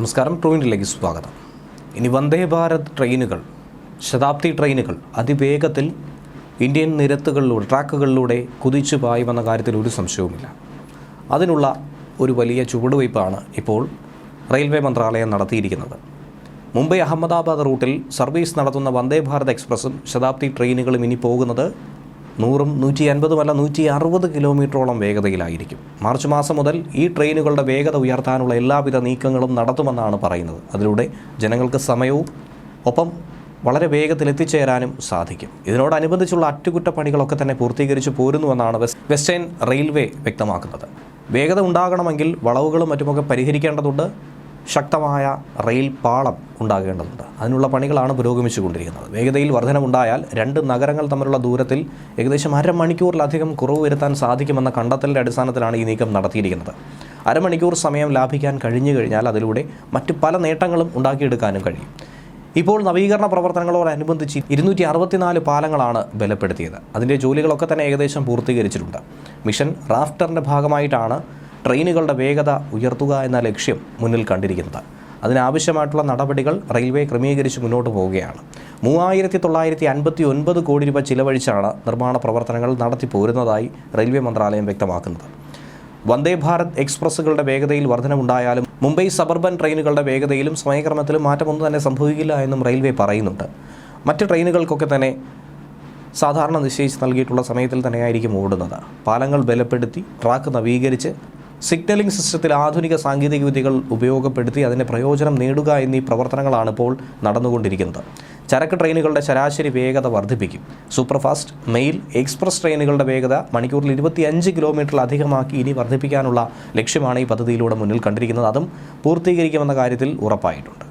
നമസ്കാരം ട്രൂവിന്റിലേക്ക് സ്വാഗതം. ഇനി വന്ദേ ഭാരത് ട്രെയിനുകൾ ശതാബ്ദി ട്രെയിനുകൾ അതിവേഗത്തിൽ ഇന്ത്യൻ നിരത്തുകളിലൂടെ ട്രാക്കുകളിലൂടെ കുതിച്ചു പായുമെന്ന കാര്യത്തിൽ ഒരു സംശയവുമില്ല. അതിനുള്ള ഒരു വലിയ ചുവടുവയ്പ്പാണ് ഇപ്പോൾ റെയിൽവേ മന്ത്രാലയം നടത്തിയിരിക്കുന്നത്. മുംബൈ അഹമ്മദാബാദ് റൂട്ടിൽ സർവീസ് നടത്തുന്ന വന്ദേ ഭാരത് എക്സ്പ്രസും ശതാബ്ദി ട്രെയിനുകളും ഇനി പോകുന്നത് നൂറും നൂറ്റി അൻപതുമല്ല നൂറ്റി അറുപത് കിലോമീറ്ററോളം വേഗതയിലായിരിക്കും. മാർച്ച് മാസം മുതൽ ഈ ട്രെയിനുകളുടെ വേഗത ഉയർത്താനുള്ള എല്ലാവിധ നീക്കങ്ങളും നടത്തുമെന്നാണ് പറയുന്നത്. അതിലൂടെ ജനങ്ങൾക്ക് സമയവും ഒപ്പം വളരെ വേഗത്തിൽ എത്തിച്ചേരാനും സാധിക്കും. ഇതിനോടനുബന്ധിച്ചുള്ള അറ്റകുറ്റപ്പണികളൊക്കെ തന്നെ പൂർത്തീകരിച്ച് പോരുന്നുവെന്നാണ് വെസ്റ്റേൺ റെയിൽവേ വ്യക്തമാക്കുന്നത്. വേഗത ഉണ്ടാകണമെങ്കിൽ വളവുകളും മറ്റുമൊക്കെ പരിഹരിക്കേണ്ടതുണ്ട്. ശക്തമായ റെയിൽ പാളം ഉണ്ടാകേണ്ടതുണ്ട്. അതിനുള്ള പണികളാണ് പുരോഗമിച്ചുകൊണ്ടിരിക്കുന്നത്. വേഗതയിൽ വർധനമുണ്ടായാൽ രണ്ട് നഗരങ്ങൾ തമ്മിലുള്ള ദൂരത്തിൽ ഏകദേശം അരമണിക്കൂറിലധികം കുറവ് വരുത്താൻ സാധിക്കുമെന്ന കണ്ടെത്തലിന്റെ അടിസ്ഥാനത്തിലാണ് ഈ നീക്കം നടത്തിയിരിക്കുന്നത്. അരമണിക്കൂർ സമയം ലാഭിക്കാൻ കഴിഞ്ഞു കഴിഞ്ഞാൽ അതിലൂടെ മറ്റ് പല നേട്ടങ്ങളും ഉണ്ടാക്കിയെടുക്കാനും കഴിയും. ഇപ്പോൾ നവീകരണ പ്രവർത്തനങ്ങളോടനുബന്ധിച്ച് ഇരുന്നൂറ്റി അറുപത്തിനാല് പാലങ്ങളാണ് ബലപ്പെടുത്തിയത്. അതിന്റെ ജോലികളൊക്കെ തന്നെ ഏകദേശം പൂർത്തീകരിച്ചിട്ടുണ്ട്. മിഷൻ റാഫ്റ്ററിന്റെ ഭാഗമായിട്ടാണ് ട്രെയിനുകളുടെ വേഗത ഉയർത്തുക എന്ന ലക്ഷ്യം മുന്നിൽ കണ്ടിരിക്കുന്നത്. അതിനാവശ്യമായിട്ടുള്ള നടപടികൾ റെയിൽവേ ക്രമീകരിച്ച് മുന്നോട്ട് പോവുകയാണ്. മൂവായിരത്തി തൊള്ളായിരത്തി അൻപത്തി ഒൻപത് കോടി രൂപ ചിലവഴിച്ചാണ് നിർമ്മാണ പ്രവർത്തനങ്ങൾ നടത്തി പോരുന്നതായി റെയിൽവേ മന്ത്രാലയം വ്യക്തമാക്കുന്നത്. വന്ദേ ഭാരത് എക്സ്പ്രസ്സുകളുടെ വേഗതയിൽ വർധനമുണ്ടായാലും മുംബൈ സബർബൻ ട്രെയിനുകളുടെ വേഗതയിലും സമയക്രമത്തിലും മാറ്റമൊന്നും തന്നെ സംഭവിക്കില്ല എന്നും റെയിൽവേ പറയുന്നുണ്ട്. മറ്റ് ട്രെയിനുകൾക്കൊക്കെ തന്നെ സാധാരണ നിശ്ചയിച്ച് നൽകിയിട്ടുള്ള സമയത്തിൽ തന്നെയായിരിക്കും ഓടുന്നത്. പാലങ്ങൾ ബലപ്പെടുത്തി ട്രാക്ക് നവീകരിച്ച് സിഗ്നലിംഗ് സിസ്റ്റത്തിൽ ആധുനിക സാങ്കേതിക വിദ്യകൾ ഉപയോഗപ്പെടുത്തി അതിന്റെ പ്രയോജനം നേടുക എന്നീ പ്രവർത്തനങ്ങളാണ് ഇപ്പോൾ നടന്നുകൊണ്ടിരിക്കുന്നത്. ചരക്ക് ട്രെയിനുകളുടെ ശരാശരി വേഗത വർദ്ധിപ്പിക്കും. സൂപ്പർഫാസ്റ്റ് മെയിൽ എക്സ്പ്രസ് ട്രെയിനുകളുടെ വേഗത മണിക്കൂറിൽ ഇരുപത്തിയഞ്ച് കിലോമീറ്ററിലധികമാക്കി ഇനി വർദ്ധിപ്പിക്കാനുള്ള ലക്ഷ്യമാണ് ഈ പദ്ധതിയിലൂടെ മുന്നിൽ കണ്ടിരിക്കുന്നത്. അതും പൂർത്തീകരിക്കുമെന്ന കാര്യത്തിൽ ഉറപ്പായിട്ടുണ്ട്.